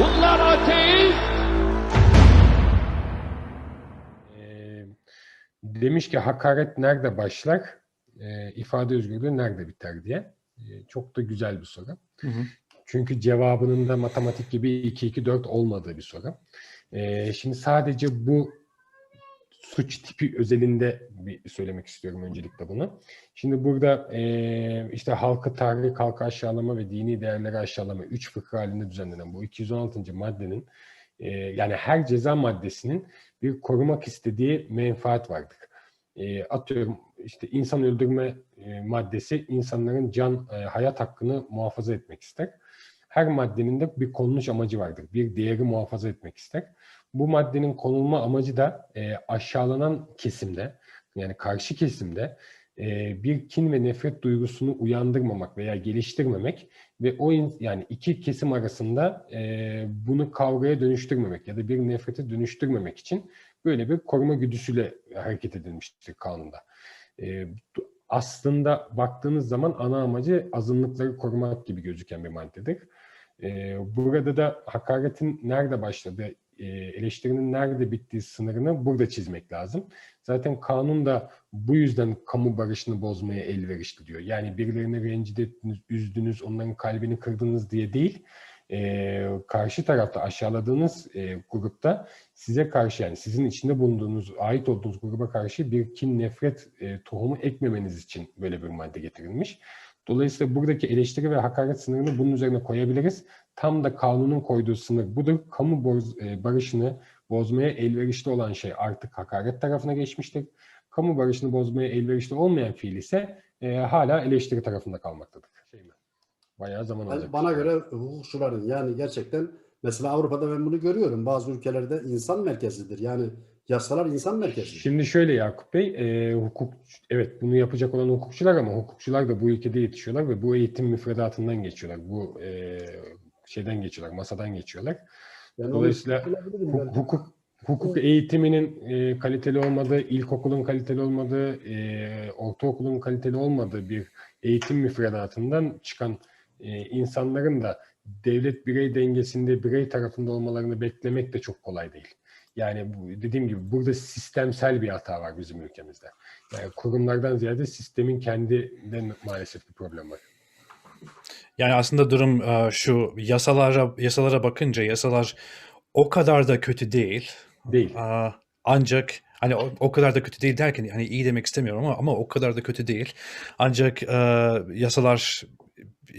Bunlar ateist. Ee, demiş ki hakaret nerede başlar, e, ifade özgürlüğü nerede biter diye. E, çok da güzel bir soru. Hı hı. Çünkü cevabının da matematik gibi 2-2-4 olmadığı bir soru. E, şimdi sadece bu suç tipi özelinde bir söylemek istiyorum öncelikle bunu. Şimdi burada e, işte halkı tahrik, halkı aşağılama ve dini değerleri aşağılama üç fıkra halinde düzenlenen bu 216. maddenin e, yani her ceza maddesinin bir korumak istediği menfaat vardır. E, atıyorum işte insan öldürme e, maddesi insanların can, e, hayat hakkını muhafaza etmek ister. Her maddenin de bir konuluş amacı vardır. Bir değeri muhafaza etmek ister. Bu maddenin konulma amacı da e, aşağılanan kesimde yani karşı kesimde e, bir kin ve nefret duygusunu uyandırmamak veya geliştirmemek ve o in- yani iki kesim arasında e, bunu kavgaya dönüştürmemek ya da bir nefrete dönüştürmemek için böyle bir koruma güdüsüyle hareket edilmiştir kanunda. E, aslında baktığınız zaman ana amacı azınlıkları korumak gibi gözüken bir maddedir. E, burada da hakaretin nerede başladığı, eleştirinin nerede bittiği sınırını burada çizmek lazım. Zaten kanun da bu yüzden kamu barışını bozmaya elverişli diyor. Yani birilerini rencide ettiniz, üzdünüz, onların kalbini kırdınız diye değil, e, karşı tarafta aşağıladığınız e, grupta size karşı yani sizin içinde bulunduğunuz, ait olduğunuz gruba karşı bir kin, nefret e, tohumu ekmemeniz için böyle bir madde getirilmiş. Dolayısıyla buradaki eleştiri ve hakaret sınırını bunun üzerine koyabiliriz. Tam da kanunun koyduğu sınır budur. Kamu e, barışını bozmaya elverişli olan şey artık hakaret tarafına geçmiştir. Kamu barışını bozmaya elverişli olmayan fiil ise e, hala eleştiri tarafında kalmaktadır. Bayağı zaman Yani alacak. bana göre hukukçuların yani gerçekten mesela Avrupa'da ben bunu görüyorum. Bazı ülkelerde insan merkezidir. Yani yasalar insan merkezidir. Şimdi şöyle Yakup Bey, e, hukuk evet bunu yapacak olan hukukçular ama hukukçular da bu ülkede yetişiyorlar ve bu eğitim müfredatından geçiyorlar. Bu e, şeyden geçiyorlar, masadan geçiyorlar. Yani Dolayısıyla söyleyebilirim Huk- ben. hukuk hukuk eğitiminin e, kaliteli olmadığı, ilkokulun kaliteli olmadığı, e, ortaokulun kaliteli olmadığı bir eğitim müfredatından çıkan e, insanların da devlet birey dengesinde birey tarafında olmalarını beklemek de çok kolay değil. Yani bu, dediğim gibi burada sistemsel bir hata var bizim ülkemizde. Yani kurumlardan ziyade sistemin kendinde maalesef bir problem var. Yani aslında durum e, şu yasalara yasalara bakınca yasalar o kadar da kötü değil. Değil. Ancak hani o, o kadar da kötü değil derken hani iyi demek istemiyorum ama ama o kadar da kötü değil. Ancak e, yasalar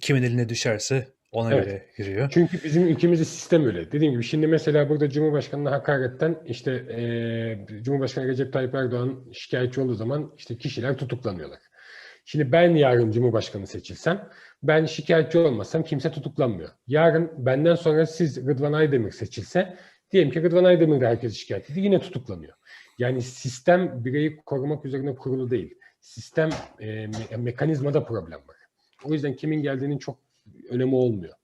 kimin eline düşerse ona Evet. göre giriyor. Çünkü bizim ülkemizde sistem öyle. Dediğim gibi şimdi mesela burada Cumhurbaşkanı'na hakaretten işte eee Cumhurbaşkanı Recep Tayyip Erdoğan şikayetçi olduğu zaman işte kişiler tutuklanıyorlar. Şimdi ben yarın Cumhurbaşkanı seçilsem ben şikayetçi olmasam kimse tutuklanmıyor. Yarın benden sonra siz Rıdvan Aydemir seçilse diyelim ki Rıdvan Aydemir de herkes şikayet ediyor yine tutuklanıyor. Yani sistem bireyi korumak üzerine kurulu değil. Sistem eee, me- mekanizmada problem var. O yüzden kimin geldiğinin çok önemi olmuyor.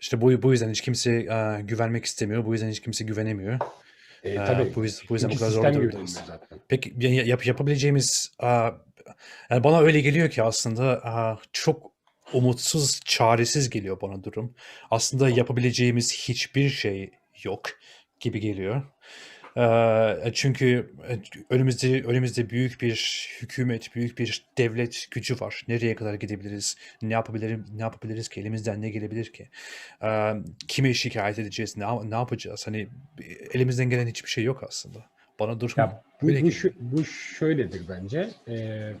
İşte bu bu yüzden hiç kimse e, güvenmek istemiyor. Bu yüzden hiç kimse güvenemiyor. E, Ee, tabii. bu yüzden, bu yüzden bu kadar zor durumdayız. Peki ya- yap, yapabileceğimiz aa, yani bana öyle geliyor ki aslında aa, çok umutsuz, çaresiz geliyor bana durum. Aslında yapabileceğimiz hiçbir şey yok gibi geliyor. Ee, çünkü e, önümüzde önümüzde büyük bir hükümet, büyük bir devlet gücü var. Nereye kadar gidebiliriz? Ne yapabilirim? Ne yapabiliriz ki? Elimizden ne gelebilir ki? Ee, kime şikayet edeceğiz? Ne, ne yapacağız? Hani elimizden gelen hiçbir şey yok aslında. Bana durum Ya bu, bu, şu, bu şöyledir bence. Ee,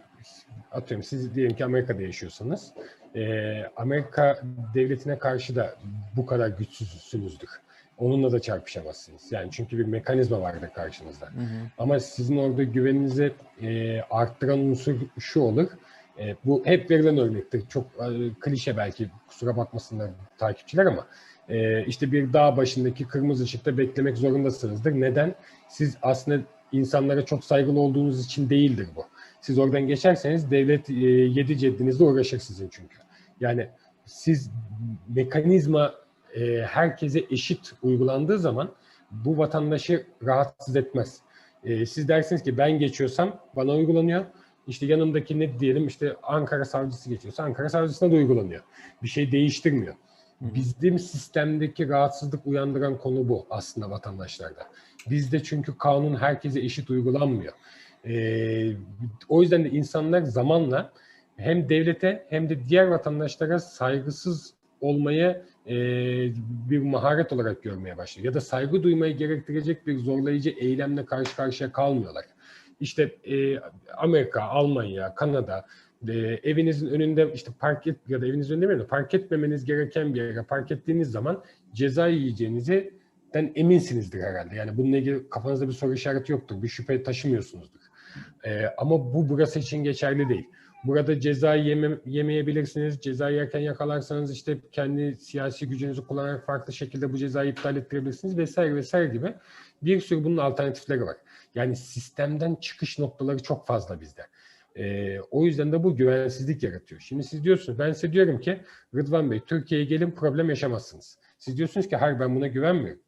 atıyorum siz diyelim ki Amerika'da yaşıyorsanız ee, Amerika devletine karşı da bu kadar güçsüzsünüzdür. Onunla da çarpışamazsınız. Yani çünkü bir mekanizma vardır karşınızda. Hı hı. Ama sizin orada güveninizi e, arttıran unsur şu olur. E, bu hep verilen örnektir. Çok e, klişe belki kusura bakmasınlar takipçiler ama e, işte bir dağ başındaki kırmızı ışıkta beklemek zorundasınızdır. Neden? Siz aslında insanlara çok saygılı olduğunuz için değildir bu. Siz oradan geçerseniz devlet e, yedi ceddinizle uğraşır sizin çünkü. Yani siz mekanizma e, herkese eşit uygulandığı zaman bu vatandaşı rahatsız etmez. E, siz dersiniz ki ben geçiyorsam bana uygulanıyor. İşte yanımdaki ne diyelim işte Ankara savcısı geçiyorsa Ankara savcısına da uygulanıyor. Bir şey değiştirmiyor. Bizim sistemdeki rahatsızlık uyandıran konu bu aslında vatandaşlarda. Bizde çünkü kanun herkese eşit uygulanmıyor. Ee, o yüzden de insanlar zamanla hem devlete hem de diğer vatandaşlara saygısız olmayı e, bir maharet olarak görmeye başlıyor. Ya da saygı duymayı gerektirecek bir zorlayıcı eylemle karşı karşıya kalmıyorlar. İşte e, Amerika, Almanya, Kanada e, evinizin önünde işte park et ya da evinizin önünde mi? Park etmemeniz gereken bir yere park ettiğiniz zaman ceza yiyeceğinizi den eminsinizdir herhalde. Yani bununla ilgili kafanızda bir soru işareti yoktur. Bir şüphe taşımıyorsunuzdur. E, ama bu burası için geçerli değil. Burada ceza yeme, yemeyebilirsiniz. Ceza yerken yakalarsanız işte kendi siyasi gücünüzü kullanarak farklı şekilde bu cezayı iptal ettirebilirsiniz vesaire vesaire gibi bir sürü bunun alternatifleri var. Yani sistemden çıkış noktaları çok fazla bizde. Ee, o yüzden de bu güvensizlik yaratıyor. Şimdi siz diyorsunuz, ben size diyorum ki Rıdvan Bey Türkiye'ye gelin problem yaşamazsınız. Siz diyorsunuz ki hayır ben buna güvenmiyorum.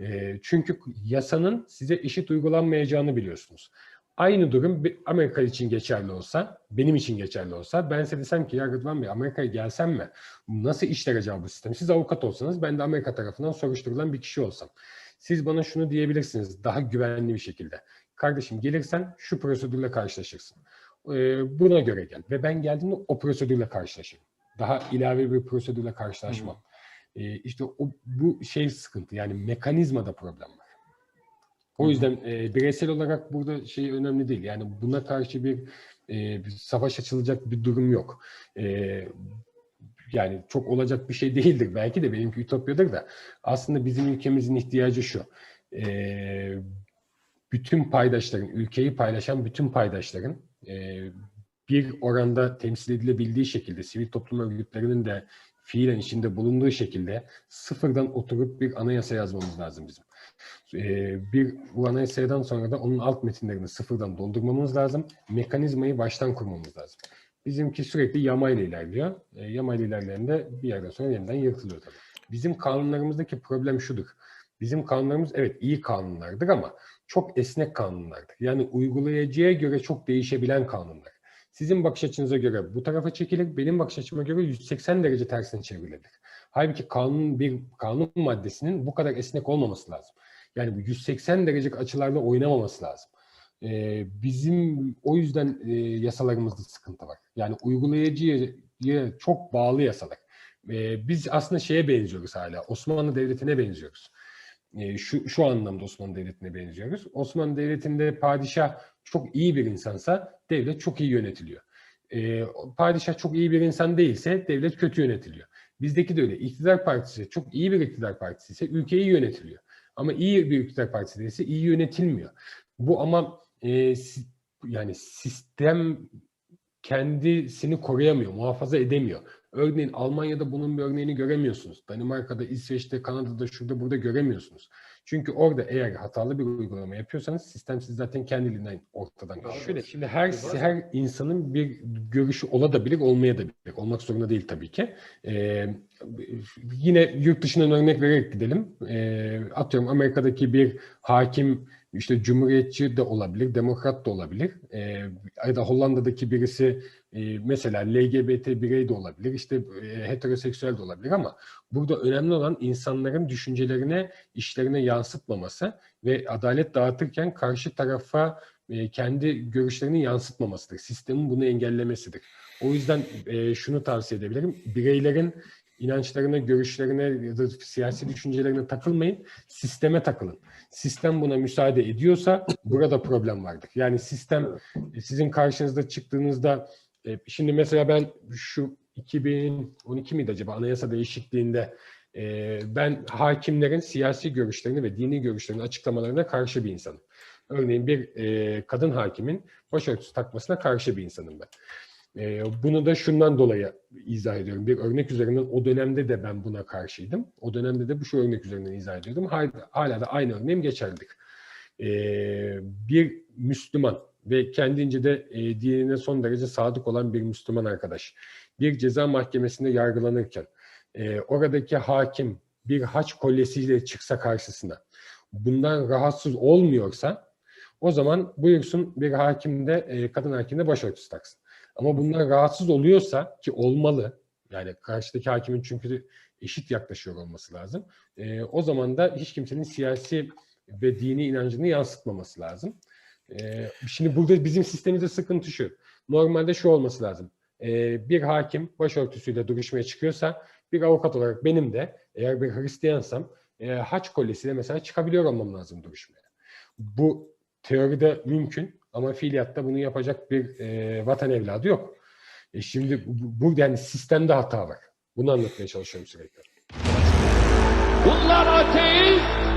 Ee, çünkü yasanın size eşit uygulanmayacağını biliyorsunuz. Aynı durum Amerika için geçerli olsa, benim için geçerli olsa ben size desem ki ya Rıdvan Bey Amerika'ya gelsem mi? Nasıl işler acaba bu sistem? Siz avukat olsanız ben de Amerika tarafından soruşturulan bir kişi olsam. Siz bana şunu diyebilirsiniz daha güvenli bir şekilde. Kardeşim gelirsen şu prosedürle karşılaşırsın. Ee, buna göre gel. Ve ben geldiğimde o prosedürle karşılaşırım. Daha ilave bir prosedürle karşılaşmam. Ee, işte o, bu şey sıkıntı yani mekanizmada problem var. O yüzden e, bireysel olarak burada şey önemli değil. Yani buna karşı bir, e, bir savaş açılacak bir durum yok. E, yani çok olacak bir şey değildir belki de benimki ütopyadır da. Aslında bizim ülkemizin ihtiyacı şu. E, bütün paydaşların, ülkeyi paylaşan bütün paydaşların e, bir oranda temsil edilebildiği şekilde sivil toplum örgütlerinin de fiilen içinde bulunduğu şekilde sıfırdan oturup bir anayasa yazmamız lazım bizim. Ee, bir bu anayasadan sonra da onun alt metinlerini sıfırdan doldurmamız lazım. Mekanizmayı baştan kurmamız lazım. Bizimki sürekli yamayla ilerliyor. E, yamayla ilerleyen bir yerden sonra yeniden yırtılıyor tabii. Bizim kanunlarımızdaki problem şudur. Bizim kanunlarımız evet iyi kanunlardır ama çok esnek kanunlardır. Yani uygulayıcıya göre çok değişebilen kanunlar. Sizin bakış açınıza göre bu tarafa çekilir, benim bakış açıma göre 180 derece tersine çevrilebilir. Halbuki kanun bir kanun maddesinin bu kadar esnek olmaması lazım. Yani bu 180 derecelik açılarla oynamaması lazım. Ee, bizim o yüzden e, yasalarımızda sıkıntı var. Yani uygulayıcıya çok bağlı yasalar. Ee, biz aslında şeye benziyoruz hala. Osmanlı Devleti'ne benziyoruz. Ee, şu, şu anlamda Osmanlı Devleti'ne benziyoruz. Osmanlı Devleti'nde padişah çok iyi bir insansa devlet çok iyi yönetiliyor. Ee, padişah çok iyi bir insan değilse devlet kötü yönetiliyor. Bizdeki de öyle. İktidar partisi çok iyi bir iktidar partisi ise ülke iyi yönetiliyor. Ama iyi bir iktidar partisi değilse iyi yönetilmiyor. Bu ama e, yani sistem kendisini koruyamıyor, muhafaza edemiyor. Örneğin Almanya'da bunun bir örneğini göremiyorsunuz. Danimarka'da, İsveç'te, Kanada'da, şurada, burada göremiyorsunuz. Çünkü orada eğer hatalı bir uygulama yapıyorsanız sistem siz zaten kendiliğinden ortadan kalkıyor. Şöyle, şimdi her her insanın bir görüşü olabilir, olmaya da bilir. Olmak zorunda değil tabii ki. Ee, yine yurt dışından örnek vererek gidelim. Ee, atıyorum Amerika'daki bir hakim işte cumhuriyetçi de olabilir, demokrat da olabilir. Ee, ya da Hollanda'daki birisi e, mesela LGBT birey de olabilir, işte e, heteroseksüel de olabilir ama burada önemli olan insanların düşüncelerine, işlerine yansıtmaması ve adalet dağıtırken karşı tarafa e, kendi görüşlerini yansıtmamasıdır. Sistemin bunu engellemesidir. O yüzden e, şunu tavsiye edebilirim. Bireylerin inançlarına, görüşlerine ya da siyasi düşüncelerine takılmayın. Sisteme takılın. Sistem buna müsaade ediyorsa burada problem vardır. Yani sistem e, sizin karşınızda çıktığınızda e, şimdi mesela ben şu 2012 miydi acaba anayasa değişikliğinde e, ben hakimlerin siyasi görüşlerini ve dini görüşlerini açıklamalarına karşı bir insanım. Örneğin bir kadın hakimin başörtüsü takmasına karşı bir insanım ben. E, bunu da şundan dolayı izah ediyorum. Bir örnek üzerinden o dönemde de ben buna karşıydım. O dönemde de bu şu örnek üzerinden izah ediyordum. Hala, da aynı örneğim geçerlidir. E, bir Müslüman ve kendince de e, dinine son derece sadık olan bir Müslüman arkadaş bir ceza mahkemesinde yargılanırken e, oradaki hakim bir haç kolyesiyle çıksa karşısına bundan rahatsız olmuyorsa o zaman buyursun bir hakim de e, kadın hakim de başörtüsü taksın. Ama bundan rahatsız oluyorsa ki olmalı yani karşıdaki hakimin çünkü eşit yaklaşıyor olması lazım. E, o zaman da hiç kimsenin siyasi ve dini inancını yansıtmaması lazım. E, şimdi burada bizim sistemimizde sıkıntı şu. Normalde şu olması lazım. E, bir hakim başörtüsüyle duruşmaya çıkıyorsa bir avukat olarak benim de eğer bir Hristiyansam e, haç kolyesiyle mesela çıkabiliyor olmam lazım duruşmaya. Bu teoride mümkün ama fiiliyatta bunu yapacak bir e, vatan evladı yok. E şimdi bu, bu yani sistemde hata var. Bunu anlatmaya çalışıyorum sürekli. Bunlar ateist,